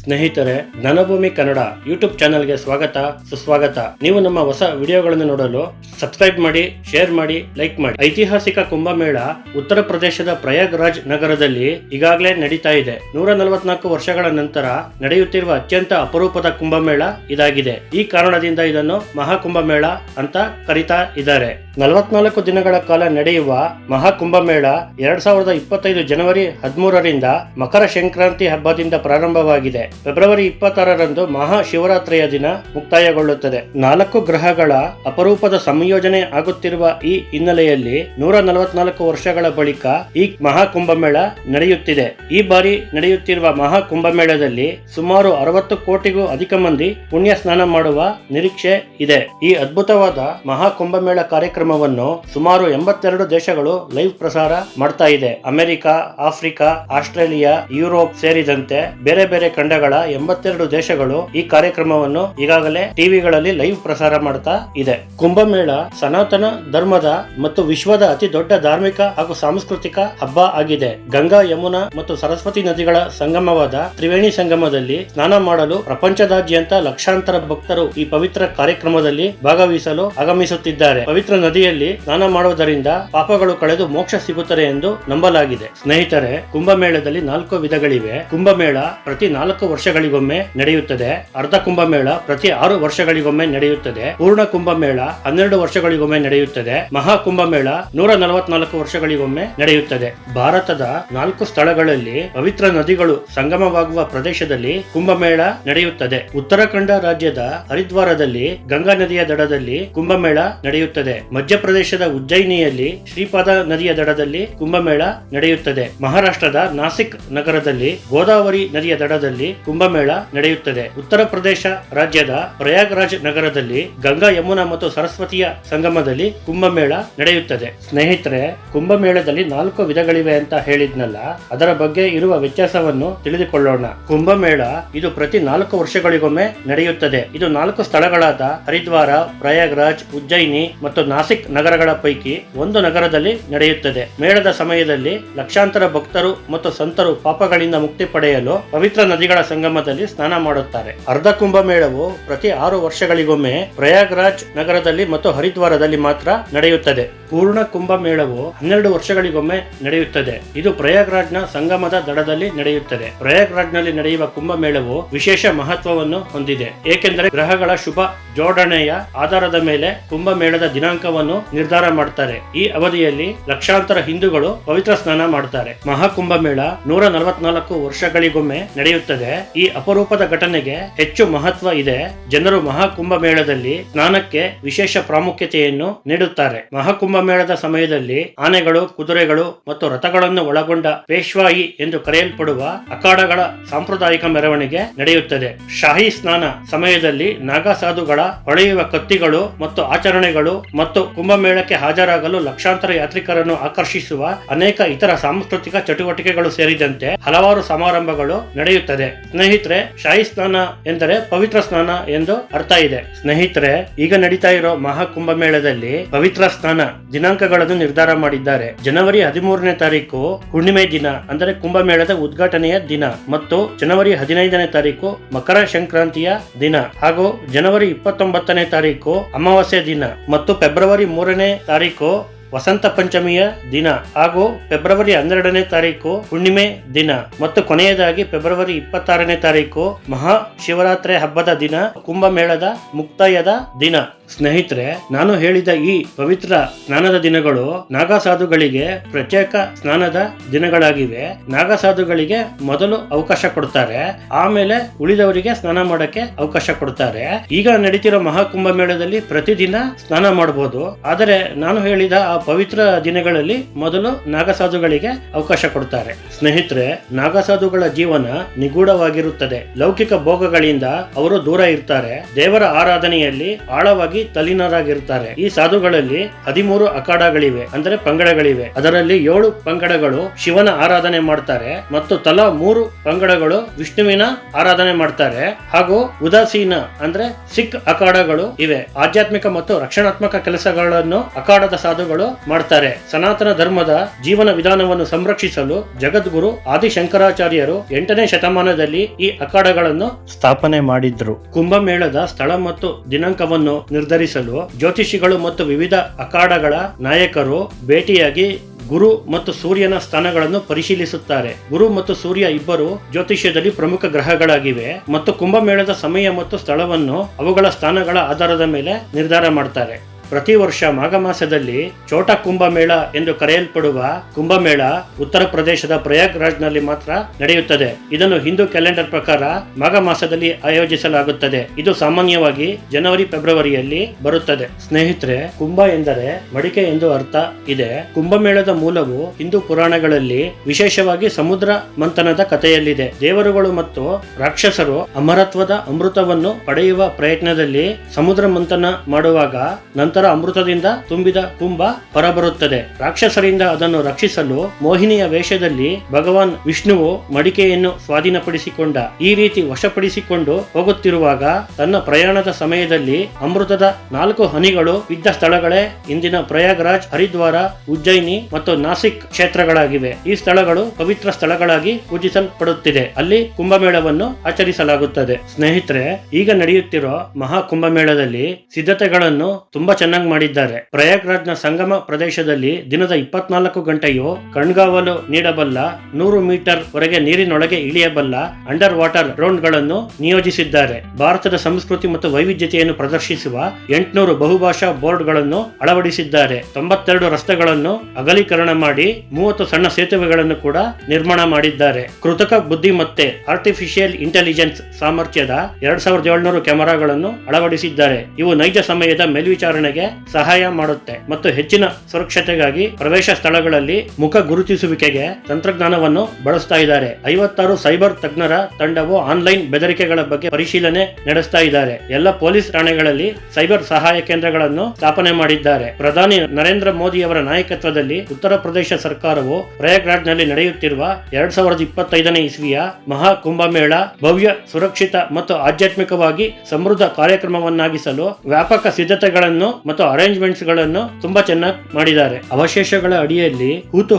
ಸ್ನೇಹಿತರೆ, ಜ್ಞಾನಭೂಮಿ ಕನ್ನಡ ಯೂಟ್ಯೂಬ್ ಚಾನೆಲ್ಗೆ ಸ್ವಾಗತ, ಸುಸ್ವಾಗತ. ನೀವು ನಮ್ಮ ಹೊಸ ವಿಡಿಯೋಗಳನ್ನು ನೋಡಲು ಸಬ್ಸ್ಕ್ರೈಬ್ ಮಾಡಿ, ಶೇರ್ ಮಾಡಿ, ಲೈಕ್ ಮಾಡಿ. ಐತಿಹಾಸಿಕ ಕುಂಭಮೇಳ ಉತ್ತರ ಪ್ರದೇಶದ ಪ್ರಯಾಗ್ರಾಜ್ ನಗರದಲ್ಲಿ ಈಗಾಗಲೇ ನಡೀತಾ ಇದೆ. ನೂರ ನಲವತ್ನಾಲ್ಕು ವರ್ಷಗಳ ನಂತರ ನಡೆಯುತ್ತಿರುವ ಅತ್ಯಂತ ಅಪರೂಪದ ಕುಂಭಮೇಳ ಇದಾಗಿದೆ. ಈ ಕಾರಣದಿಂದ ಇದನ್ನು ಮಹಾಕುಂಭಮೇಳ ಅಂತ ಕರೀತಾ ಇದ್ದಾರೆ. ನಲವತ್ನಾಲ್ಕು ದಿನಗಳ ಕಾಲ ನಡೆಯುವ ಮಹಾಕುಂಭಮೇಳ ಎರಡ್ ಸಾವಿರದ ಇಪ್ಪತ್ತೈದು ಜನವರಿ ಹದಿಮೂರರಿಂದ ಮಕರ ಸಂಕ್ರಾಂತಿ ಹಬ್ಬದಿಂದ ಪ್ರಾರಂಭವಾಗಿದೆ. ಫೆಬ್ರವರಿ ಇಪ್ಪತ್ತಾರರಂದು ಮಹಾಶಿವರಾತ್ರಿಯ ದಿನ ಮುಕ್ತಾಯಗೊಳ್ಳುತ್ತದೆ. ನಾಲ್ಕು ಗ್ರಹಗಳ ಅಪರೂಪದ ಸಂಯೋಜನೆ ಆಗುತ್ತಿರುವ ಈ ಹಿನ್ನೆಲೆಯಲ್ಲಿ ನೂರ ನಲವತ್ನಾಲ್ಕು ವರ್ಷಗಳ ಬಳಿಕ ಈ ಮಹಾಕುಂಭಮೇಳ ನಡೆಯುತ್ತಿದೆ. ಈ ಬಾರಿ ನಡೆಯುತ್ತಿರುವ ಮಹಾಕುಂಭಮೇಳದಲ್ಲಿ ಸುಮಾರು ಅರವತ್ತು ಕೋಟಿಗೂ ಅಧಿಕ ಮಂದಿ ಪುಣ್ಯ ಸ್ನಾನ ಮಾಡುವ ನಿರೀಕ್ಷೆ ಇದೆ. ಈ ಅದ್ಭುತವಾದ ಮಹಾಕುಂಭಮೇಳ ಕಾರ್ಯಕ್ರಮವನ್ನು ಸುಮಾರು ಎಂಬತ್ತೆರಡು ದೇಶಗಳು ಲೈವ್ ಪ್ರಸಾರ ಮಾಡ್ತಾ ಇದೆ. ಅಮೆರಿಕ, ಆಫ್ರಿಕಾ, ಆಸ್ಟ್ರೇಲಿಯಾ, ಯುರೋಪ್ ಸೇರಿದಂತೆ ಬೇರೆ ಬೇರೆ ಖಂಡಗಳ ಎಂಬತ್ತೆರಡು ದೇಶಗಳು ಈ ಕಾರ್ಯಕ್ರಮವನ್ನು ಈಗಾಗಲೇ ಟಿವಿಗಳಲ್ಲಿ ಲೈವ್ ಪ್ರಸಾರ ಮಾಡ್ತಾ ಇದೆ. ಕುಂಭಮೇಳ ಸನಾತನ ಧರ್ಮದ ಮತ್ತು ವಿಶ್ವದ ಅತಿ ದೊಡ್ಡ ಧಾರ್ಮಿಕ ಹಾಗೂ ಸಾಂಸ್ಕೃತಿಕ ಹಬ್ಬ ಆಗಿದೆ. ಗಂಗಾ, ಯಮುನಾ ಮತ್ತು ಸರಸ್ವತಿ ನದಿಗಳ ಸಂಗಮವಾದ ತ್ರಿವೇಣಿ ಸಂಗಮದಲ್ಲಿ ಸ್ನಾನ ಮಾಡಲು ಪ್ರಪಂಚದಾದ್ಯಂತ ಲಕ್ಷಾಂತರ ಭಕ್ತರು ಈ ಪವಿತ್ರ ಕಾರ್ಯಕ್ರಮದಲ್ಲಿ ಭಾಗವಹಿಸಲು ಆಗಮಿಸುತ್ತಿದ್ದಾರೆ. ಪವಿತ್ರ ನದಿಯಲ್ಲಿ ಸ್ನಾನ ಮಾಡುವುದರಿಂದ ಪಾಪಗಳು ಕಳೆದು ಮೋಕ್ಷ ಸಿಗುತ್ತದೆ ಎಂದು ನಂಬಲಾಗಿದೆ. ಸ್ನೇಹಿತರೆ, ಕುಂಭಮೇಳದಲ್ಲಿ ನಾಲ್ಕು ವಿಧಗಳಿವೆ. ಕುಂಭಮೇಳ ಪ್ರತಿ ನಾಲ್ಕು ವರ್ಷಗಳಿಗೊಮ್ಮೆ ನಡೆಯುತ್ತದೆ. ಅರ್ಧ ಕುಂಭಮೇಳ ಪ್ರತಿ ಆರು ವರ್ಷಗಳಿಗೊಮ್ಮೆ ನಡೆಯುತ್ತದೆ. ಪೂರ್ಣ ಕುಂಭಮೇಳ ಹನ್ನೆರಡು ವರ್ಷಗಳಿಗೊಮ್ಮೆ ನಡೆಯುತ್ತದೆ. ಮಹಾ ಕುಂಭಮೇಳ ನೂರ ನಲವತ್ನಾಲ್ಕು ವರ್ಷಗಳಿಗೊಮ್ಮೆ ನಡೆಯುತ್ತದೆ. ಭಾರತದ ನಾಲ್ಕು ಸ್ಥಳಗಳಲ್ಲಿ ಪವಿತ್ರ ನದಿಗಳು ಸಂಗಮವಾಗುವ ಪ್ರದೇಶದಲ್ಲಿ ಕುಂಭಮೇಳ ನಡೆಯುತ್ತದೆ. ಉತ್ತರಾಖಂಡ ರಾಜ್ಯದ ಹರಿದ್ವಾರದಲ್ಲಿ, ಗಂಗಾ ನದಿಯ ದಡದಲ್ಲಿ ಕುಂಭಮೇಳ ನಡೆಯುತ್ತದೆ. ಮಧ್ಯಪ್ರದೇಶದ ಉಜ್ಜಯಿನಿಯಲ್ಲಿ ಶ್ರೀಪಾದ ನದಿಯ ದಡದಲ್ಲಿ ಕುಂಭಮೇಳ ನಡೆಯುತ್ತದೆ. ಮಹಾರಾಷ್ಟ್ರದ ನಾಸಿಕ್ ನಗರದಲ್ಲಿ ಗೋದಾವರಿ ನದಿಯ ದಡದಲ್ಲಿ ಕುಂಭಮೇಳ ನಡೆಯುತ್ತದೆ. ಉತ್ತರ ಪ್ರದೇಶ ರಾಜ್ಯದ ಪ್ರಯಾಗ್ರಾಜ್ ನಗರದಲ್ಲಿ ಗಂಗಾ ಯಮುನಾ ಮತ್ತು ಸರಸ್ವತಿಯ ಸಂಗಮದಲ್ಲಿ ಕುಂಭಮೇಳ ನಡೆಯುತ್ತದೆ. ಸ್ನೇಹಿತರೆ, ಕುಂಭಮೇಳದಲ್ಲಿ ನಾಲ್ಕು ವಿಧಗಳಿವೆ ಅಂತ ಹೇಳಿದ್ನಲ್ಲ, ಅದರ ಬಗ್ಗೆ ಇರುವ ವ್ಯತ್ಯಾಸವನ್ನು ತಿಳಿದುಕೊಳ್ಳೋಣ. ಕುಂಭಮೇಳ ಇದು ಪ್ರತಿ ನಾಲ್ಕು ವರ್ಷಗಳಿಗೊಮ್ಮೆ ನಡೆಯುತ್ತದೆ. ಇದು ನಾಲ್ಕು ಸ್ಥಳಗಳಾದ ಹರಿದ್ವಾರ, ಪ್ರಯಾಗ್ರಾಜ್, ಉಜ್ಜಯಿನಿ ಮತ್ತು ನಾಸಿಕ್ ನಗರಗಳ ಪೈಕಿ ಒಂದು ನಗರದಲ್ಲಿ ನಡೆಯುತ್ತದೆ. ಮೇಳದ ಸಮಯದಲ್ಲಿ ಲಕ್ಷಾಂತರ ಭಕ್ತರು ಮತ್ತು ಸಂತರು ಪಾಪಗಳಿಂದ ಮುಕ್ತಿ ಪಡೆಯಲು ಪವಿತ್ರ ನದಿಗಳ ಸಂಗಮದಲ್ಲಿ ಸ್ನಾನ ಮಾಡುತ್ತಾರೆ. ಅರ್ಧ ಕುಂಭಮೇಳವು ಪ್ರತಿ ಆರು ವರ್ಷಗಳಿಗೊಮ್ಮೆ ಪ್ರಯಾಗ್ರಾಜ್ ನಗರದಲ್ಲಿ ಮತ್ತು ಹರಿದ್ವಾರದಲ್ಲಿ ಮಾತ್ರ ನಡೆಯುತ್ತದೆ. ಪೂರ್ಣ ಕುಂಭಮೇಳವು ಹನ್ನೆರಡು ವರ್ಷಗಳಿಗೊಮ್ಮೆ ನಡೆಯುತ್ತದೆ. ಇದು ಪ್ರಯಾಗ್ರಾಜ್ನ ಸಂಗಮದ ದಡದಲ್ಲಿ ನಡೆಯುತ್ತದೆ. ಪ್ರಯಾಗ್ರಾಜ್ನಲ್ಲಿ ನಡೆಯುವ ಕುಂಭಮೇಳವು ವಿಶೇಷ ಮಹತ್ವವನ್ನು ಹೊಂದಿದೆ. ಏಕೆಂದರೆ ಗ್ರಹಗಳ ಶುಭ ಜೋಡಣೆಯ ಆಧಾರದ ಮೇಲೆ ಕುಂಭಮೇಳದ ದಿನಾಂಕವನ್ನು ನಿರ್ಧಾರ ಮಾಡ್ತಾರೆ. ಈ ಅವಧಿಯಲ್ಲಿ ಲಕ್ಷಾಂತರ ಹಿಂದೂಗಳು ಪವಿತ್ರ ಸ್ನಾನ ಮಾಡ್ತಾರೆ. ಮಹಾಕುಂಭಮೇಳ ನೂರ ನಲವತ್ನಾಲ್ಕು ವರ್ಷಗಳಿಗೊಮ್ಮೆ ನಡೆಯುತ್ತದೆ. ಈ ಅಪರೂಪದ ಘಟನೆಗೆ ಹೆಚ್ಚು ಮಹತ್ವ ಇದೆ. ಜನರು ಮಹಾಕುಂಭಮೇಳದಲ್ಲಿ ಸ್ನಾನಕ್ಕೆ ವಿಶೇಷ ಪ್ರಾಮುಖ್ಯತೆಯನ್ನು ನೀಡುತ್ತಾರೆ. ಮಹಾಕುಂಭ ಮೇಳದ ಸಮಯದಲ್ಲಿ ಆನೆಗಳು, ಕುದುರೆಗಳು ಮತ್ತು ರಥಗಳನ್ನು ಒಳಗೊಂಡ ಪೇಶ್ವಾಯಿ ಎಂದು ಕರೆಯಲ್ಪಡುವ ಅಖಾಡಗಳ ಸಾಂಪ್ರದಾಯಿಕ ಮೆರವಣಿಗೆ ನಡೆಯುತ್ತದೆ. ಶಾಹಿ ಸ್ನಾನ ಸಮಯದಲ್ಲಿ ನಾಗಸಾಧುಗಳ ಹೊಳೆಯುವ ಕತ್ತಿಗಳು ಮತ್ತು ಆಚರಣೆಗಳು ಮತ್ತು ಕುಂಭಮೇಳಕ್ಕೆ ಹಾಜರಾಗಲು ಲಕ್ಷಾಂತರ ಯಾತ್ರಿಕರನ್ನು ಆಕರ್ಷಿಸುವ ಅನೇಕ ಇತರ ಸಾಂಸ್ಕೃತಿಕ ಚಟುವಟಿಕೆಗಳು ಸೇರಿದಂತೆ ಹಲವಾರು ಸಮಾರಂಭಗಳು ನಡೆಯುತ್ತದೆ. ಸ್ನೇಹಿತರೆ ಶಾಹಿ ಸ್ನಾನ ಎಂದರೆ ಪವಿತ್ರ ಸ್ನಾನ ಎಂದು ಅರ್ಥ ಇದೆ. ಸ್ನೇಹಿತರೆ, ಈಗ ನಡೀತಾ ಇರೋ ಮಹಾಕುಂಭ ಮೇಳದಲ್ಲಿ ಪವಿತ್ರ ಸ್ನಾನ ದಿನಾಂಕಗಳನ್ನು ನಿರ್ಧಾರ ಮಾಡಿದ್ದಾರೆ. ಜನವರಿ ಹದಿಮೂರನೇ ತಾರೀಕು ಹುಣ್ಣಿಮೆ ದಿನ, ಅಂದರೆ ಕುಂಭಮೇಳದ ಉದ್ಘಾಟನೆಯ ದಿನ, ಮತ್ತು ಜನವರಿ ಹದಿನೈದನೇ ತಾರೀಕು ಮಕರ ಸಂಕ್ರಾಂತಿಯ ದಿನ, ಹಾಗೂ ಜನವರಿ ಇಪ್ಪತ್ತೊಂಬತ್ತನೇ ತಾರೀಕು ಅಮಾವಾಸ್ಯೆ ದಿನ, ಮತ್ತು ಫೆಬ್ರವರಿ ಮೂರನೇ ತಾರೀಕು ವಸಂತ ಪಂಚಮಿಯ ದಿನ ಹಾಗೂ ಫೆಬ್ರವರಿ ಹನ್ನೆರಡನೇ ತಾರೀಕು ಹುಣ್ಣಿಮೆ ದಿನ ಮತ್ತು ಕೊನೆಯದಾಗಿ ಫೆಬ್ರವರಿ ಇಪ್ಪತ್ತಾರನೇ ತಾರೀಕು ಮಹಾ ಶಿವರಾತ್ರಿ ಹಬ್ಬದ ದಿನ ಕುಂಭಮೇಳದ ಮುಕ್ತಾಯದ ದಿನ. ಸ್ನೇಹಿತರೆ, ನಾನು ಹೇಳಿದ ಈ ಪವಿತ್ರ ಸ್ನಾನದ ದಿನಗಳು ನಾಗಸಾಧುಗಳಿಗೆ ಪ್ರತ್ಯೇಕ ಸ್ನಾನದ ದಿನಗಳಾಗಿವೆ. ನಾಗಸಾಧುಗಳಿಗೆ ಮೊದಲು ಅವಕಾಶ ಕೊಡ್ತಾರೆ, ಆಮೇಲೆ ಉಳಿದವರಿಗೆ ಸ್ನಾನ ಮಾಡಕ್ಕೆ ಅವಕಾಶ ಕೊಡ್ತಾರೆ. ಈಗ ನಡೀತಿರೋ ಮಹಾಕುಂಭ ಮೇಳದಲ್ಲಿ ಪ್ರತಿದಿನ ಸ್ನಾನ ಮಾಡಬಹುದು ಆದರೆ ನಾನು ಹೇಳಿದ ಆ ಪವಿತ್ರ ದಿನಗಳಲ್ಲಿ ಮೊದಲು ನಾಗಸಾಧುಗಳಿಗೆ ಅವಕಾಶ ಕೊಡ್ತಾರೆ. ಸ್ನೇಹಿತರೆ, ನಾಗಸಾಧುಗಳ ಜೀವನ ನಿಗೂಢವಾಗಿರುತ್ತದೆ. ಲೌಕಿಕ ಭೋಗಗಳಿಂದ ಅವರು ದೂರ ಇರ್ತಾರೆ. ದೇವರ ಆರಾಧನೆಯಲ್ಲಿ ಆಳವಾಗಿ ಸಂಪೂರ್ಣವಾಗಿ ತಲ್ಲೀನರಾಗಿರುತ್ತಾರೆ ಈ ಸಾಧುಗಳಲ್ಲಿ ಹದಿಮೂರು ಅಖಾಡಗಳಿವೆ, ಅಂದರೆ ಪಂಗಡಗಳಿವೆ. ಅದರಲ್ಲಿ ಏಳು ಪಂಗಡಗಳು ಶಿವನ ಆರಾಧನೆ ಮಾಡ್ತಾರೆ ಮತ್ತು ತಲಾ ಮೂರು ಪಂಗಡಗಳು ವಿಷ್ಣುವಿನ ಆರಾಧನೆ ಮಾಡ್ತಾರೆ. ಹಾಗೂ ಉದಾಸೀನ, ಅಂದ್ರೆ ಸಿಖ್ ಅಖಾಡಗಳು ಇವೆ. ಆಧ್ಯಾತ್ಮಿಕ ಮತ್ತು ರಕ್ಷಣಾತ್ಮಕ ಕೆಲಸಗಳನ್ನು ಅಖಾಡದ ಸಾಧುಗಳು ಮಾಡ್ತಾರೆ. ಸನಾತನ ಧರ್ಮದ ಜೀವನ ವಿಧಾನವನ್ನು ಸಂರಕ್ಷಿಸಲು ಜಗದ್ಗುರು ಆದಿಶಂಕರಾಚಾರ್ಯರು ಎಂಟನೇ ಶತಮಾನದಲ್ಲಿ ಈ ಅಖಾಡಗಳನ್ನು ಸ್ಥಾಪನೆ ಮಾಡಿದ್ರು. ಕುಂಭಮೇಳದ ಸ್ಥಳ ಮತ್ತು ದಿನಾಂಕವನ್ನು ನಿರ್ಧರಿಸಲು ಜ್ಯೋತಿಷಿಗಳು ಮತ್ತು ವಿವಿಧ ಅಖಾಡಗಳ ನಾಯಕರು ಭೇಟಿಯಾಗಿ ಗುರು ಮತ್ತು ಸೂರ್ಯನ ಸ್ಥಾನಗಳನ್ನು ಪರಿಶೀಲಿಸುತ್ತಾರೆ. ಗುರು ಮತ್ತು ಸೂರ್ಯ ಇಬ್ಬರು ಜ್ಯೋತಿಷ್ಯದಲ್ಲಿ ಪ್ರಮುಖ ಗ್ರಹಗಳಾಗಿವೆ ಮತ್ತು ಕುಂಭಮೇಳದ ಸಮಯ ಮತ್ತು ಸ್ಥಳವನ್ನು ಅವುಗಳ ಸ್ಥಾನಗಳ ಆಧಾರದ ಮೇಲೆ ನಿರ್ಧಾರ ಮಾಡ್ತಾರೆ. ಪ್ರತಿ ವರ್ಷ ಮಾಘ ಮಾಸದಲ್ಲಿ ಚೋಟ ಕುಂಭಮೇಳ ಎಂದು ಕರೆಯಲ್ಪಡುವ ಕುಂಭಮೇಳ ಉತ್ತರ ಪ್ರದೇಶದ ಪ್ರಯಾಗ್ರಾಜ್ನಲ್ಲಿ ಮಾತ್ರ ನಡೆಯುತ್ತದೆ. ಇದನ್ನು ಹಿಂದೂ ಕ್ಯಾಲೆಂಡರ್ ಪ್ರಕಾರ ಮಾಘ ಮಾಸದಲ್ಲಿ ಆಯೋಜಿಸಲಾಗುತ್ತದೆ. ಇದು ಸಾಮಾನ್ಯವಾಗಿ ಜನವರಿ, ಫೆಬ್ರವರಿಯಲ್ಲಿ ಬರುತ್ತದೆ. ಸ್ನೇಹಿತರೆ, ಕುಂಭ ಎಂದರೆ ಮಡಿಕೆ ಎಂದು ಅರ್ಥ ಇದೆ. ಕುಂಭಮೇಳದ ಮೂಲವು ಹಿಂದೂ ಪುರಾಣಗಳಲ್ಲಿ ವಿಶೇಷವಾಗಿ ಸಮುದ್ರ ಮಂಥನದ ಕಥೆಯಲ್ಲಿದೆ. ದೇವರುಗಳು ಮತ್ತು ರಾಕ್ಷಸರು ಅಮರತ್ವದ ಅಮೃತವನ್ನು ಪಡೆಯುವ ಪ್ರಯತ್ನದಲ್ಲಿ ಸಮುದ್ರ ಮಂಥನ ಮಾಡುವಾಗ ನಂತರ ಅಮೃತದಿಂದ ತುಂಬಿದ ಕುಂಭ ಹೊರಬರುತ್ತದೆ. ರಾಕ್ಷಸರಿಂದ ಅದನ್ನು ರಕ್ಷಿಸಲು ಮೋಹಿನಿಯ ವೇಷದಲ್ಲಿ ಭಗವಾನ್ ವಿಷ್ಣುವು ಮಡಿಕೆಯನ್ನು ಸ್ವಾಧೀನಪಡಿಸಿಕೊಂಡ. ಈ ರೀತಿ ವಶಪಡಿಸಿಕೊಂಡು ಹೋಗುತ್ತಿರುವಾಗ ತನ್ನ ಪ್ರಯಾಣದ ಸಮಯದಲ್ಲಿ ಅಮೃತದ ನಾಲ್ಕು ಹನಿಗಳು ಇದ್ದ ಸ್ಥಳಗಳೇ ಇಂದಿನ ಪ್ರಯಾಗ್ರಾಜ್, ಹರಿದ್ವಾರ, ಉಜ್ಜಯಿನಿ ಮತ್ತು ನಾಸಿಕ್ ಕ್ಷೇತ್ರಗಳಾಗಿವೆ. ಈ ಸ್ಥಳಗಳು ಪವಿತ್ರ ಸ್ಥಳಗಳಾಗಿ ಪೂಜಿಸಲ್ಪಡುತ್ತಿದೆ. ಅಲ್ಲಿ ಕುಂಭಮೇಳವನ್ನು ಆಚರಿಸಲಾಗುತ್ತದೆ. ಸ್ನೇಹಿತರೆ, ಈಗ ನಡೆಯುತ್ತಿರುವ ಮಹಾ ಕುಂಭಮೇಳದಲ್ಲಿ ಸಿದ್ಧತೆಗಳನ್ನು ತುಂಬಾ ಚೆನ್ನಾಗಿ ಮಾಡಿದ್ದಾರೆ. ಪ್ರಯಾಗ್ರಾಜ್ನ ಸಂಗಮ ಪ್ರದೇಶದಲ್ಲಿ ದಿನದ ಇಪ್ಪತ್ನಾಲ್ಕು ಗಂಟೆಯು ಕಣ್ಗಾವಲು ನೀಡಬಲ್ಲ ನೂರು ಮೀಟರ್ ವರೆಗೆ ನೀರಿನೊಳಗೆ ಇಳಿಯಬಲ್ಲ ಅಂಡರ್ ವಾಟರ್ ಡ್ರೋನ್ಗಳನ್ನು ನಿಯೋಜಿಸಿದ್ದಾರೆ. ಭಾರತದ ಸಂಸ್ಕೃತಿ ಮತ್ತು ವೈವಿಧ್ಯತೆಯನ್ನು ಪ್ರದರ್ಶಿಸುವ ಎಂಟುನೂರು ಬಹುಭಾಷಾ ಬೋರ್ಡ್ಗಳನ್ನು ಅಳವಡಿಸಿದ್ದಾರೆ. ತೊಂಬತ್ತೆರಡು ರಸ್ತೆಗಳನ್ನು ಅಗಲೀಕರಣ ಮಾಡಿ ಮೂವತ್ತು ಸಣ್ಣ ಸೇತುವೆಗಳನ್ನು ಕೂಡ ನಿರ್ಮಾಣ ಮಾಡಿದ್ದಾರೆ. ಕೃತಕ ಬುದ್ಧಿಮತ್ತೆ ಆರ್ಟಿಫಿಷಿಯಲ್ ಇಂಟೆಲಿಜೆನ್ಸ್ ಸಾಮರ್ಥ್ಯದ ಎರಡ್ ಸಾವಿರದ ಏಳ್ನೂರು ಕ್ಯಾಮೆರಾಗಳನ್ನು ಅಳವಡಿಸಿದ್ದಾರೆ. ಇವು ನೈಜ ಸಮಯದ ಮೇಲ್ವಿಚಾರಣೆಗೆ ಸಹಾಯ ಮಾಡುತ್ತೆ. ಮತ್ತು ಹೆಚ್ಚಿನ ಸುರಕ್ಷತೆಗಾಗಿ ಪ್ರವೇಶ ಸ್ಥಳಗಳಲ್ಲಿ ಮುಖ ಗುರುತಿಸುವಿಕೆಗೆ ತಂತ್ರಜ್ಞಾನವನ್ನು ಬಳಸ್ತಾ ಇದ್ದಾರೆ. ಐವತ್ತಾರು ಸೈಬರ್ ತಜ್ಞರ ತಂಡವು ಆನ್ಲೈನ್ ಬೆದರಿಕೆಗಳ ಬಗ್ಗೆ ಪರಿಶೀಲನೆ ನಡೆಸ್ತಾ ಇದ್ದಾರೆ. ಎಲ್ಲ ಪೊಲೀಸ್ ಠಾಣೆಗಳಲ್ಲಿ ಸೈಬರ್ ಸಹಾಯ ಕೇಂದ್ರಗಳನ್ನು ಸ್ಥಾಪನೆ ಮಾಡಿದ್ದಾರೆ. ಪ್ರಧಾನಿ ನರೇಂದ್ರ ಮೋದಿ ಅವರ ನಾಯಕತ್ವದಲ್ಲಿ ಉತ್ತರ ಪ್ರದೇಶ ಸರ್ಕಾರವು ಪ್ರಯಾಗ್ರಾಜ್ನಲ್ಲಿ ನಡೆಯುತ್ತಿರುವ ಎರಡ್ ಸಾವಿರದ ಇಪ್ಪತ್ತೈದನೇ ಇಸ್ವಿಯ ಮಹಾ ಕುಂಭಮೇಳ ಭವ್ಯ, ಸುರಕ್ಷಿತ ಮತ್ತು ಆಧ್ಯಾತ್ಮಿಕವಾಗಿ ಸಮೃದ್ಧ ಕಾರ್ಯಕ್ರಮವನ್ನಾಗಿಸಲು ವ್ಯಾಪಕ ಸಿದ್ಧತೆಗಳನ್ನು ಮತ್ತು ಅರೇಂಜ್ಮೆಂಟ್ಸ್ಗಳನ್ನು ತುಂಬಾ ಚೆನ್ನಾಗಿ ಮಾಡಿದ್ದಾರೆ. ಅವಶೇಷಗಳ ಅಡಿಯಲ್ಲಿ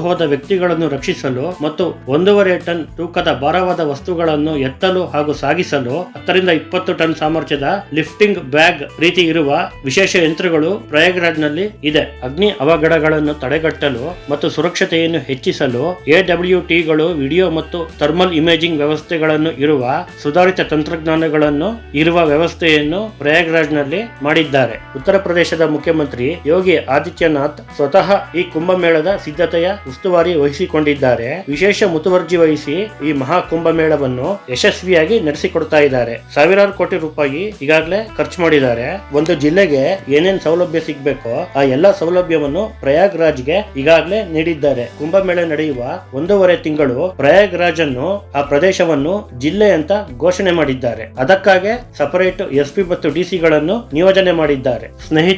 ಹೋದ ವ್ಯಕ್ತಿಗಳನ್ನು ರಕ್ಷಿಸಲು ಮತ್ತು ಒಂದೂವರೆ ಟನ್ ತೂಕದ ಭಾರವಾದ ವಸ್ತುಗಳನ್ನು ಎತ್ತಲು ಹಾಗೂ ಸಾಗಿಸಲು ಹತ್ತರಿಂದ ಇಪ್ಪತ್ತು ಟನ್ ಸಾಮರ್ಥ್ಯದ ಲಿಫ್ಟಿಂಗ್ ಬ್ಯಾಗ್ ರೀತಿ ಇರುವ ವಿಶೇಷ ಯಂತ್ರಗಳು ಪ್ರಯಾಗ್ರಾಜ್ನಲ್ಲಿ ಇದೆ. ಅಗ್ನಿ ಅವಘಡಗಳನ್ನು ತಡೆಗಟ್ಟಲು ಮತ್ತು ಸುರಕ್ಷತೆಯನ್ನು ಹೆಚ್ಚಿಸಲು ಎಡಬ್ಲ್ಯೂ ಟಿಗಳು ವಿಡಿಯೋ ಮತ್ತು ಥರ್ಮಲ್ ಇಮೇಜಿಂಗ್ ವ್ಯವಸ್ಥೆಗಳನ್ನು ಇರುವ ಸುಧಾರಿತ ತಂತ್ರಜ್ಞಾನಗಳನ್ನು ಇರುವ ವ್ಯವಸ್ಥೆಯನ್ನು ಪ್ರಯಾಗ್ರಾಜ್ನಲ್ಲಿ ಮಾಡಿದ್ದಾರೆ. ಉತ್ತರ ಪ್ರದೇಶದ ಮುಖ್ಯಮಂತ್ರಿ ಯೋಗಿ ಆದಿತ್ಯನಾಥ್ ಸ್ವತಃ ಈ ಕುಂಭಮೇಳದ ಸಿದ್ಧತೆಯ ಉಸ್ತುವಾರಿ ವಹಿಸಿಕೊಂಡಿದ್ದಾರೆ. ವಿಶೇಷ ಮುತುವರ್ಜಿ ವಹಿಸಿ ಈ ಮಹಾ ಕುಂಭಮೇಳವನ್ನು ಯಶಸ್ವಿಯಾಗಿ ನಡೆಸಿಕೊಡ್ತಾ ಇದ್ದಾರೆ. ಸಾವಿರಾರು ಕೋಟಿ ರೂಪಾಯಿ ಈಗಾಗಲೇ ಖರ್ಚು ಮಾಡಿದ್ದಾರೆ. ಒಂದು ಜಿಲ್ಲೆಗೆ ಏನೇನ್ ಸೌಲಭ್ಯ ಸಿಗ್ಬೇಕೋ ಆ ಎಲ್ಲಾ ಸೌಲಭ್ಯವನ್ನು ಪ್ರಯಾಗ್ ರಾಜ್ಗೆ ಈಗಾಗಲೇ ನೀಡಿದ್ದಾರೆ. ಕುಂಭಮೇಳ ನಡೆಯುವ ಒಂದೂವರೆ ತಿಂಗಳು ಪ್ರಯಾಗ್ರಾಜ್ ಅನ್ನು ಆ ಪ್ರದೇಶವನ್ನು ಜಿಲ್ಲೆ ಅಂತ ಘೋಷಣೆ ಮಾಡಿದ್ದಾರೆ. ಅದಕ್ಕಾಗಿ ಸಪರೇಟ್ ಎಸ್ಪಿ ಮತ್ತು ಡಿಸಿಗಳನ್ನು ನಿಯೋಜನೆ ಮಾಡಿದ್ದಾರೆ.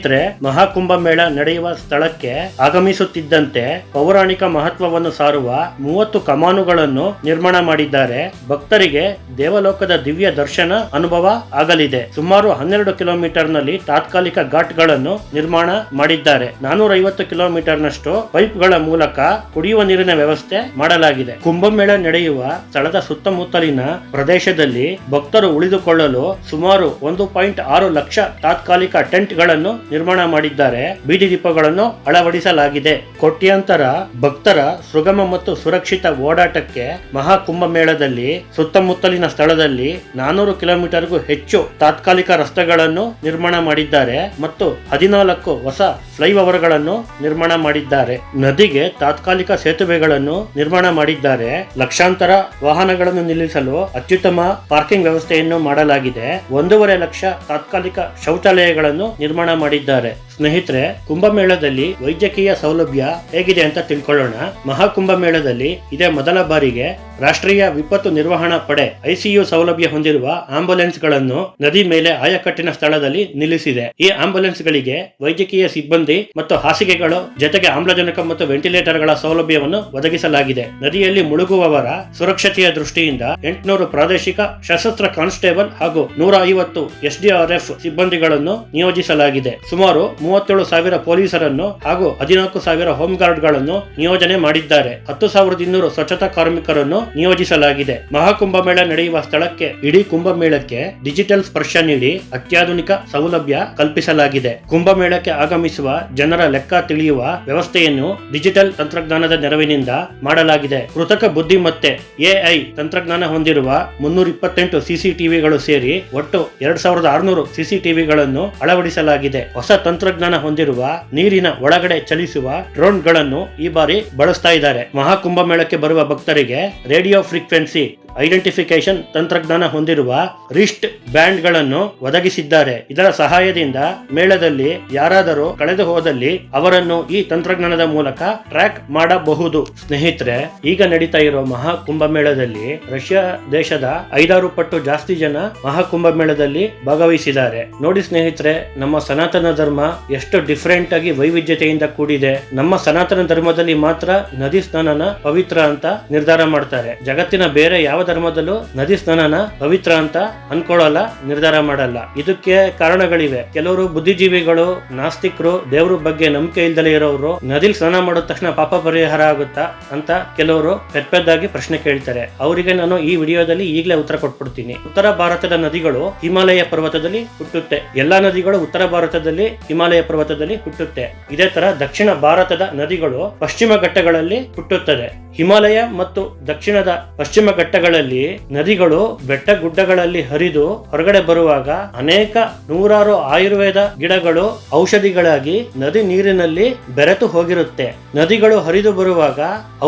ಸ್ನೇಹಿತರೆ ಮಹಾಕುಂಭ ಮೇಳ ನಡೆಯುವ ಸ್ಥಳಕ್ಕೆ ಆಗಮಿಸುತ್ತಿದ್ದಂತೆ ಪೌರಾಣಿಕ ಮಹತ್ವವನ್ನು ಸಾರುವ ಮೂವತ್ತು ಕಮಾನುಗಳನ್ನು ನಿರ್ಮಾಣ ಮಾಡಿದ್ದಾರೆ. ಭಕ್ತರಿಗೆ ದೇವಲೋಕದ ದಿವ್ಯ ದರ್ಶನ ಅನುಭವ ಆಗಲಿದೆ. ಸುಮಾರು ಹನ್ನೆರಡು ಕಿಲೋಮೀಟರ್ನಲ್ಲಿ ತಾತ್ಕಾಲಿಕ ಘಾಟ್ಗಳನ್ನು ನಿರ್ಮಾಣ ಮಾಡಿದ್ದಾರೆ. ನಾನೂರ ಐವತ್ತು ಕಿಲೋಮೀಟರ್ ನಷ್ಟು ಪೈಪ್ಗಳ ಮೂಲಕ ಕುಡಿಯುವ ನೀರಿನ ವ್ಯವಸ್ಥೆ ಮಾಡಲಾಗಿದೆ. ಕುಂಭಮೇಳ ನಡೆಯುವ ಸ್ಥಳದ ಸುತ್ತಮುತ್ತಲಿನ ಪ್ರದೇಶದಲ್ಲಿ ಭಕ್ತರು ಉಳಿದುಕೊಳ್ಳಲು ಸುಮಾರು ಒಂದು ಪಾಯಿಂಟ್ ಆರು ಲಕ್ಷ ತಾತ್ಕಾಲಿಕ ಟೆಂಟ್ಗಳನ್ನು ನಿರ್ಮಾಣ ಮಾಡಿದ್ದಾರೆ. ಬೀದಿ ದೀಪಗಳನ್ನು ಅಳವಡಿಸಲಾಗಿದೆ. ಕೋಟ್ಯಾಂತರ ಭಕ್ತರ ಸುಗಮ ಮತ್ತು ಸುರಕ್ಷಿತ ಓಡಾಟಕ್ಕೆ ಮಹಾ ಕುಂಭಮೇಳದಲ್ಲಿ ಸುತ್ತಮುತ್ತಲಿನ ಸ್ಥಳದಲ್ಲಿ ನಾನೂರು ಕಿಲೋಮೀಟರ್ಗೂ ಹೆಚ್ಚು ತಾತ್ಕಾಲಿಕ ರಸ್ತೆಗಳನ್ನು ನಿರ್ಮಾಣ ಮಾಡಿದ್ದಾರೆ ಮತ್ತು ಹದಿನಾಲ್ಕು ಹೊಸ ಫ್ಲೈಓವರ್ಗಳನ್ನು ನಿರ್ಮಾಣ ಮಾಡಿದ್ದಾರೆ. ನದಿಗೆ ತಾತ್ಕಾಲಿಕ ಸೇತುವೆಗಳನ್ನು ನಿರ್ಮಾಣ ಮಾಡಿದ್ದಾರೆ. ಲಕ್ಷಾಂತರ ವಾಹನಗಳನ್ನು ನಿಲ್ಲಿಸಲು ಅತ್ಯುತ್ತಮ ಪಾರ್ಕಿಂಗ್ ವ್ಯವಸ್ಥೆಯನ್ನು ಮಾಡಲಾಗಿದೆ. ಒಂದೂವರೆ ಲಕ್ಷ ತಾತ್ಕಾಲಿಕ ಶೌಚಾಲಯಗಳನ್ನು ನಿರ್ಮಾಣ ಮಾಡಿದ್ದಾರೆ. ನೀಡಿದ್ದಾರೆ ಸ್ನೇಹಿತರೆ, ಕುಂಭಮೇಳದಲ್ಲಿ ವೈದ್ಯಕೀಯ ಸೌಲಭ್ಯ ಹೇಗಿದೆ ಅಂತ ತಿಳ್ಕೊಳ್ಳೋಣ. ಮಹಾಕುಂಭಮೇಳದಲ್ಲಿ ಇದೇ ಮೊದಲ ಬಾರಿಗೆ ರಾಷ್ಟ್ರೀಯ ವಿಪತ್ತು ನಿರ್ವಹಣಾ ಪಡೆ ಐಸಿಯು ಸೌಲಭ್ಯ ಹೊಂದಿರುವ ಆಂಬುಲೆನ್ಸ್ಗಳನ್ನು ನದಿ ಮೇಲೆ ಆಯಕಟ್ಟಿನ ಸ್ಥಳದಲ್ಲಿ ನಿಲ್ಲಿಸಿದೆ. ಈ ಆಂಬುಲೆನ್ಸ್ ಗಳಿಗೆ ವೈದ್ಯಕೀಯ ಸಿಬ್ಬಂದಿ ಮತ್ತು ಹಾಸಿಗೆಗಳು, ಜೊತೆಗೆ ಆಮ್ಲಜನಕ ಮತ್ತು ವೆಂಟಿಲೇಟರ್ಗಳ ಸೌಲಭ್ಯವನ್ನು ಒದಗಿಸಲಾಗಿದೆ. ನದಿಯಲ್ಲಿ ಮುಳುಗುವವರ ಸುರಕ್ಷತೆಯ ದೃಷ್ಟಿಯಿಂದ ಎಂಟುನೂರು ಪ್ರಾದೇಶಿಕ ಸಶಸ್ತ್ರ ಕಾನ್ಸ್ಟೇಬಲ್ ಹಾಗೂ ನೂರ ಐವತ್ತು ಎಸ್ಡಿಆರ್ಎಫ್ ಸಿಬ್ಬಂದಿಗಳನ್ನು ನಿಯೋಜಿಸಲಾಗಿದೆ. ಸುಮಾರು ಮೂವತ್ತೇಳು ಸಾವಿರ ಪೊಲೀಸರನ್ನು ಹಾಗೂ ಹದಿನಾಲ್ಕು ಸಾವಿರ ಹೋಮ್ ಗಾರ್ಡ್ಗಳನ್ನು ನಿಯೋಜನೆ ಮಾಡಿದ್ದಾರೆ. ಹತ್ತು ಸಾವಿರದ ಇನ್ನೂರು ಸ್ವಚ್ಛತಾ ಕಾರ್ಮಿಕರನ್ನು ನಿಯೋಜಿಸಲಾಗಿದೆ. ಮಹಾಕುಂಭಮೇಳ ನಡೆಯುವ ಸ್ಥಳಕ್ಕೆ, ಇಡೀ ಕುಂಭಮೇಳಕ್ಕೆ ಡಿಜಿಟಲ್ ಸ್ಪರ್ಶ ನೀಡಿ ಅತ್ಯಾಧುನಿಕ ಸೌಲಭ್ಯ ಕಲ್ಪಿಸಲಾಗಿದೆ. ಕುಂಭಮೇಳಕ್ಕೆ ಆಗಮಿಸುವ ಜನರ ಲೆಕ್ಕ ತಿಳಿಯುವ ವ್ಯವಸ್ಥೆಯನ್ನು ಡಿಜಿಟಲ್ ತಂತ್ರಜ್ಞಾನದ ನೆರವಿನಿಂದ ಮಾಡಲಾಗಿದೆ. ಕೃತಕ ಬುದ್ಧಿಮತ್ತೆ ಎಐ ತಂತ್ರಜ್ಞಾನ ಹೊಂದಿರುವ ಮುನ್ನೂರ ಇಪ್ಪತ್ತೆಂಟು ಸಿಸಿಟಿವಿಗಳು ಸೇರಿ ಒಟ್ಟು ಎರಡ್ ಸಾವಿರದ ಆರುನೂರು ಸಿಸಿಟಿವಿಗಳನ್ನು ಅಳವಡಿಸಲಾಗಿದೆ. ಹೊಸ ತಂತ್ರಜ್ಞಾನ ಹೊಂದಿರುವ, ನೀರಿನ ಒಳಗಡೆ ಚಲಿಸುವ ಡ್ರೋನ್ಗಳನ್ನು ಈ ಬಾರಿ ಬಳಸ್ತಾ ಇದ್ದಾರೆ. ಮಹಾಕುಂಭಮೇಳಕ್ಕೆ ಬರುವ ಭಕ್ತರಿಗೆ ರೇಡಿಯೋ ಫ್ರೀಕ್ವೆನ್ಸಿ ಐಡೆಂಟಿಫಿಕೇಶನ್ ತಂತ್ರಜ್ಞಾನ ಹೊಂದಿರುವ ರಿಸ್ಟ್ ಬ್ಯಾಂಡ್ಗಳನ್ನು ಒದಗಿಸಿದ್ದಾರೆ. ಇದರ ಸಹಾಯದಿಂದ ಮೇಳದಲ್ಲಿ ಯಾರಾದರೂ ಕಳೆದು ಹೋದಲ್ಲಿ ಅವರನ್ನು ಈ ತಂತ್ರಜ್ಞಾನದ ಮೂಲಕ ಟ್ರ್ಯಾಕ್ ಮಾಡಬಹುದು. ಸ್ನೇಹಿತರೆ, ಈಗ ನಡೀತಾ ಇರೋ ಮಹಾ ಕುಂಭಮೇಳದಲ್ಲಿ ರಷ್ಯಾ ದೇಶದ ಐದಾರು ಪಟ್ಟು ಜಾಸ್ತಿ ಜನ ಮಹಾ ಕುಂಭಮೇಳದಲ್ಲಿ ಭಾಗವಹಿಸಿದ್ದಾರೆ. ನೋಡಿ ಸ್ನೇಹಿತರೆ, ನಮ್ಮ ಸನಾತನ ಧರ್ಮ ಎಷ್ಟು ಡಿಫರೆಂಟ್ ಆಗಿ ವೈವಿಧ್ಯತೆಯಿಂದ ಕೂಡಿದೆ. ನಮ್ಮ ಸನಾತನ ಧರ್ಮದಲ್ಲಿ ಮಾತ್ರ ನದಿ ಸ್ನಾನನ ಪವಿತ್ರ ಅಂತ ನಿರ್ಧಾರ ಮಾಡ್ತಾರೆ. ಜಗತ್ತಿನ ಬೇರೆ ಯಾವ ಧರ್ಮದಲ್ಲೂ ನದಿ ಸ್ನಾನನ ಪವಿತ್ರ ಅಂತ ಅನ್ಕೊಳ್ಳಲ್ಲ, ನಿರ್ಧಾರ ಮಾಡಲ್ಲ. ಇದಕ್ಕೆ ಕಾರಣಗಳಿವೆ. ಕೆಲವರು ಬುದ್ಧಿಜೀವಿಗಳು, ನಾಸ್ತಿಕರು, ದೇವರ ಬಗ್ಗೆ ನಂಬಿಕೆ ಇಲ್ದಲೇ ಇರೋರು ನದಿಲಿ ಸ್ನಾನ ಮಾಡಿದ ತಕ್ಷಣ ಪಾಪ ಪರಿಹಾರ ಆಗುತ್ತಾ ಅಂತ ಕೆಲವರು ಪೆದ್ದಾಗಿ ಪ್ರಶ್ನೆ ಕೇಳ್ತಾರೆ. ಅವರಿಗೆ ನಾನು ಈ ವಿಡಿಯೋದಲ್ಲಿ ಈಗಲೇ ಉತ್ತರ ಕೊಟ್ಬಿಡ್ತೀನಿ. ಉತ್ತರ ಭಾರತದ ನದಿಗಳು ಹಿಮಾಲಯ ಪರ್ವತದಲ್ಲಿ ಹುಟ್ಟುತ್ತೆ. ಎಲ್ಲಾ ನದಿಗಳು ಉತ್ತರ ಭಾರತದಲ್ಲಿ, ಹಿಮಾಲಯ ಪರ್ವತದಲ್ಲಿ ಹುಟ್ಟುತ್ತೆ. ಇದೇ ತರ ದಕ್ಷಿಣ ಭಾರತದ ನದಿಗಳು ಪಶ್ಚಿಮ ಘಟ್ಟಗಳಲ್ಲಿ ಹುಟ್ಟುತ್ತದೆ. ಹಿಮಾಲಯ ಮತ್ತು ದಕ್ಷಿಣದ ಪಶ್ಚಿಮ ಘಟ್ಟಗಳಲ್ಲಿ ನದಿಗಳು ಬೆಟ್ಟ ಗುಡ್ಡಗಳಲ್ಲಿ ಹರಿದು ಹೊರಗಡೆ ಬರುವಾಗ ಅನೇಕ ನೂರಾರು ಆಯುರ್ವೇದ ಗಿಡಗಳು ಔಷಧಿಗಳಾಗಿ ನದಿ ನೀರಿನಲ್ಲಿ ಬೆರೆತು ಹೋಗಿರುತ್ತೆ. ನದಿಗಳು ಹರಿದು ಬರುವಾಗ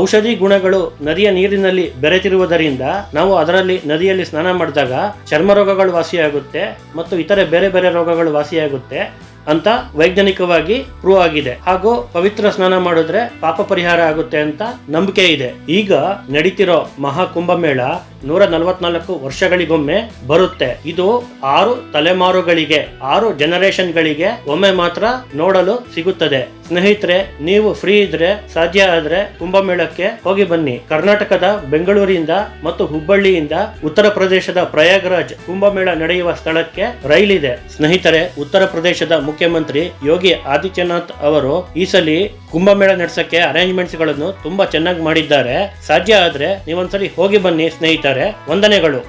ಔಷಧಿ ಗುಣಗಳು ನದಿಯ ನೀರಿನಲ್ಲಿ ಬೆರೆತಿರುವುದರಿಂದ ನಾವು ಅದರಲ್ಲಿ ನದಿಯಲ್ಲಿ ಸ್ನಾನ ಮಾಡಿದಾಗ ಚರ್ಮ ರೋಗಗಳು ವಾಸಿಯಾಗುತ್ತೆ ಮತ್ತು ಇತರೆ ಬೇರೆ ಬೇರೆ ರೋಗಗಳು ವಾಸಿಯಾಗುತ್ತೆ. ಅಂತ ವೈಜ್ಞಾನಿಕವಾಗಿ ಪ್ರೂವ್ ಆಗಿದೆ. ಹಾಗೂ ಪವಿತ್ರ ಸ್ನಾನ ಮಾಡಿದ್ರೆ ಪಾಪ ಪರಿಹಾರ ಆಗುತ್ತೆ ಅಂತ ನಂಬಿಕೆ ಇದೆ. ಈಗ ನಡೀತಿರೋ ಮಹಾ ಕುಂಭಮೇಳ ನೂರ ನಲವತ್ನಾಲ್ಕು ವರ್ಷಗಳಿಗೊಮ್ಮೆ ಬರುತ್ತೆ. ಇದು ಆರು ತಲೆಮಾರುಗಳಿಗೆ, ಆರು ಜನರೇಷನ್ಗಳಿಗೆ ಒಮ್ಮೆ ಮಾತ್ರ ನೋಡಲು ಸಿಗುತ್ತದೆ. ಸ್ನೇಹಿತರೆ, ನೀವು ಫ್ರೀ ಇದ್ರೆ, ಸಾಧ್ಯ ಆದ್ರೆ ಕುಂಭಮೇಳಕ್ಕೆ ಹೋಗಿ ಬನ್ನಿ. ಕರ್ನಾಟಕದ ಬೆಂಗಳೂರಿಂದ ಮತ್ತು ಹುಬ್ಬಳ್ಳಿಯಿಂದ ಉತ್ತರ ಪ್ರದೇಶದ ಪ್ರಯಾಗ್ರಾಜ್ ಕುಂಭಮೇಳ ನಡೆಯುವ ಸ್ಥಳಕ್ಕೆ ರೈಲಿದೆ. ಸ್ನೇಹಿತರೆ, ಉತ್ತರ ಪ್ರದೇಶದ ಮುಖ್ಯಮಂತ್ರಿ ಯೋಗಿ ಆದಿತ್ಯನಾಥ್ ಅವರು ಈ ಸಲಿ ಕುಂಭಮೇಳ ನಡೆಸಕ್ಕೆ ಅರೇಂಜ್ಮೆಂಟ್ಸ್ಗಳನ್ನು ತುಂಬಾ ಚೆನ್ನಾಗಿ ಮಾಡಿದ್ದಾರೆ. ಸಾಧ್ಯ ಆದ್ರೆ ನೀವೊಂದ್ಸಲಿ ಹೋಗಿ ಬನ್ನಿ ಸ್ನೇಹಿತರೆ. ವಂದನೆಗಳು.